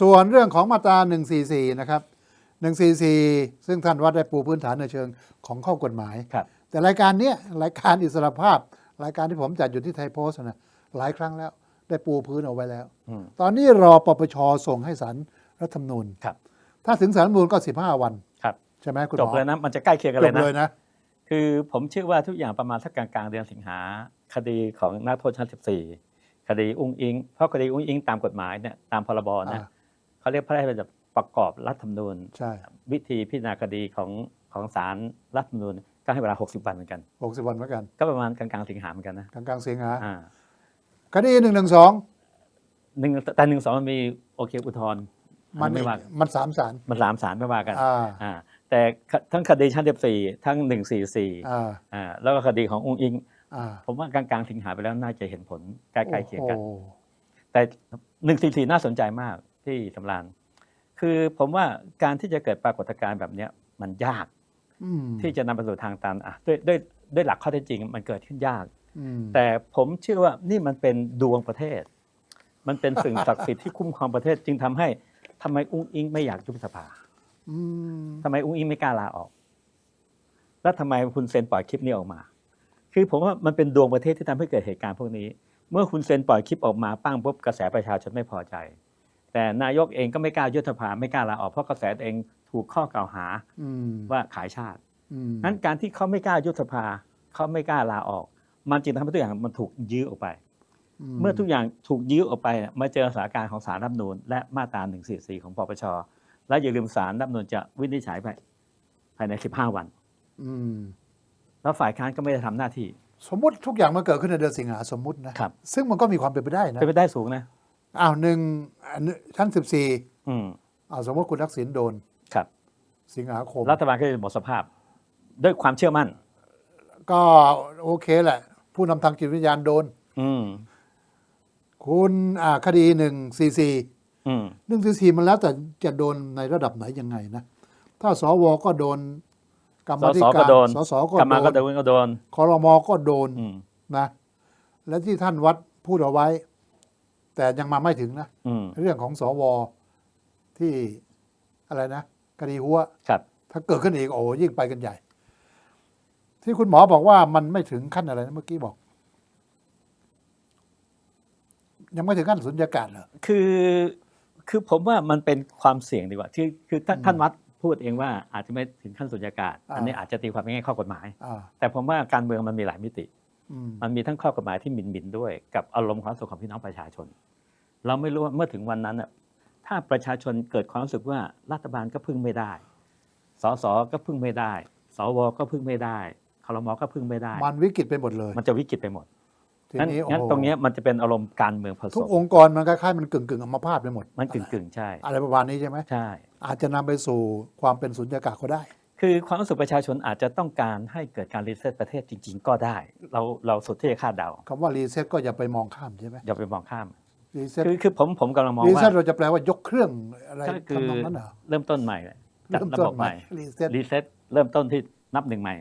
ส่วนเรื่องของมาตรา 144 นะครับ 144 ซึ่งท่านวัดได้ปูพื้นฐานในเชิงของข้อกฎหมาย ครับ แต่รายการเนี้ยรายการอิสรภาพ รายการที่ผมจัดอยู่ที่ไทยโพสต์นะหลายครั้งแล้ว ได้ปูพื้นเอาไว้แล้ว อืม ตอนนี้รอปปชส่งให้สารรัฐธรรมนูญ ครับ ถ้าถึงสารรัฐธรรมนูญก็ 15 วัน ครับใช่ไหมคุณหจมบอเลยนะมันจะใกล้เคียงกันจเลยบนะ เลยนะ คือผมเชื่อว่าทุกอย่างประมาณสักกลางๆเดือนสิงหาคดีของนักโทษชั้น 14 คดีอุ้งอิง เพราะคดีอุ้งอิงตามกฎหมายเนี่ยตามพรบเนี่ยอ่า เขาเรียกพระราชบัญญัติประกอบรัฐธรรมนูญใช่วิธีพิจารณาคดีของของศาลรัฐธรรมนูญก็ให้เวลา 60 วันเหมือนกัน 60 วันเหมือนกัน ก็ประมาณกลางๆสิงหาเหมือนกันนะกลางกลางๆสิงหาอ่าคดี112หนึ่งแต่หนึ่งสองมันมีโอเคอุทธรณ์มันไม่ว่ากันมันสามสารมันสามศาลไม่ว่ากันอ่าอ่าแต่ทั้งคดีชั้น14ทั้ง144อ่าอ่าแล้วก็คดีของอุ้งอิงอ่าผมว่ากลางๆสิงหาไปแล้วน่าจะเห็นผลใกล้ๆเคียงกันโอ้โหแต่หนึ่งสี่สี่น่าสนใจมาก ที่สำรานคือผมว่าการที่จะเกิดปรากฏการณ์แบบเนี้ยมันยากอืมที่จะนำไปสู่ทางตันอะด้วยด้วยด้วยหลักข้อเท็จจริง มันเกิดขึ้นยากอืมแต่ผมเชื่อว่านี่มันเป็นดวงประเทศ มันเป็นสิ่งศักดิ์สิทธิ์ที่คุ้มครองประเทศจึงทำให้ทำไมอุ้งอิงไม่อยากยุบสภาอืมทำไมอุ้งอิงไม่กล้าลาออก แล้วทำไมคุณเซนปล่อยคลิปนี้ออกมา คือผมว่ามันเป็นดวงประเทศที่ทำให้เกิดเหตุการณ์พวกนี้ เมื่อคุณเซนปล่อยคลิปออกมาปั้งปุ๊บกระแสประชาชนไม่พอใจ แต่นายกเองก็ไม่กล้ายุบสภาไม่กล้าลาออกเพราะกระแสตัวเองถูกข้อกล่าวหาอืมว่าขายชาติอืมนั้นการที่เขาไม่กล้ายุบสภาเขาไม่กล้าลาออก มันจึงทำให้ทุกอย่างมันถูกยื้อออกไป เมื่อทุกอย่างถูกยื้อออกไปเนี่ยมาเจอสถานการณ์ของสารรัฐธรรมนูญและมาตรา144 ของปปชและอย่าลืมสารรัฐธรรมนูญจะวินิจฉัยไปภายใน 15 วันอืมแล้วฝ่ายค้านก็ไม่ได้ทำหน้าที่ สมมติทุกอย่างมันเกิดขึ้นในเดือนสิงหาสมมุตินะครับซึ่งมันก็มีความเป็นไปได้นะเป็นไปได้สูงนะอ้าวหนึ่งอันนี้ ชั้นสิบสี่อืมอ้าวสมมติคุณทักษิณโดนครับ สิงหาคมรัฐบาลก็จะหมดสภาพ ด้วยความเชื่อมั่น ก็โอเคแหละ ผู้นำทางจิตวิญญาณโดน อืม คุณอ่าคดีหนึ่งสี่สี่อืม หนึ่งสี่สี่มันแล้วแต่จะโดนในระดับไหนยังไงนะ ถ้าสวก็โดน กรรสมาธิสกาก็รโดนสสก็กรรมาก็โดโดนนก็โดน คอรมอก็โดนอืม นะ และที่ท่านวัดพูดเอาไว้ แต่ยังมาไม่ถึงนะ อืม เรื่องของสวที่อะไรนะคดีหัว ครับ ถ้าเกิดขึ้นอีกโอ้โหยิ่งไปกันใหญ่ ที่คุณหมอบอกว่ามันไม่ถึงขั้นอะไรนะเมื่อกี้บอก ยังไม่ถึงขั้นสุญญากาศเหรอ คือคือผมว่ามันเป็นความเสี่ยงดีกว่าที่คือท่านท่านวัดพูดเองว่าอาจจะไม่ถึงขั้นสุญญากาศอันนี้อาจจะตีความในแง่ข้อกฎหมาย อ่า แต่ผมว่าการเมืองมันมีหลายมิติอื มมันมีทั้งข้อกฎหมายที่หมิ่นหมินด้วย กับอารมณ์ความรู้สึกของพี่น้องประชาชน เราไม่รู้ว่าเมื่อถึงวันนั้นน่ะถ้าประชาชนเกิดความรู้สึกว่ารัฐบาลก็พึ่งไม่ได้ สสก็พึ่งไม่ได้ สวก็พึ่งไม่ได้ครมก็พึ่งไม่ได้ มันวิกฤตไปหมดเลย มันจะวิกฤตไปหมดทีงั้นนี้โอ้งั้นโหตรงเนี้ยมันจะเป็นอารมณ์การเมืองผสทุกมองค์กรมันคล้ายๆมันกึ่งกึ่งๆอัมพาตไปหมด มันกึ่งกึ่งๆใช่ อะไรประมาณนี้ใช่ไหมใช่ อาจจะนำไปสู่ความเป็นสุญญากาศก็ได้ คือความรู้สึกประชาชนอาจจะต้องการให้เกิดการรีเซ็ตประเทศจริง ๆ ก็ได้ เราเราสุดที่จะคาดเดาคำว่ารีเซ็ตก็อย่าไปมองข้ามใช่ไหมอย่าไปมองข้ามรีเซ็ตคือคือผมผมกำลังมองรีว่าเซ็ตเราจะแปลว่ายกเครื่องอะไรก็คือทำนองนั้นเหรอเริ่มต้นใหม่จัดระบบใหม่รีเซ็ตรีเซ็ตเริ่มต้นที่นับหนึ่งใหม่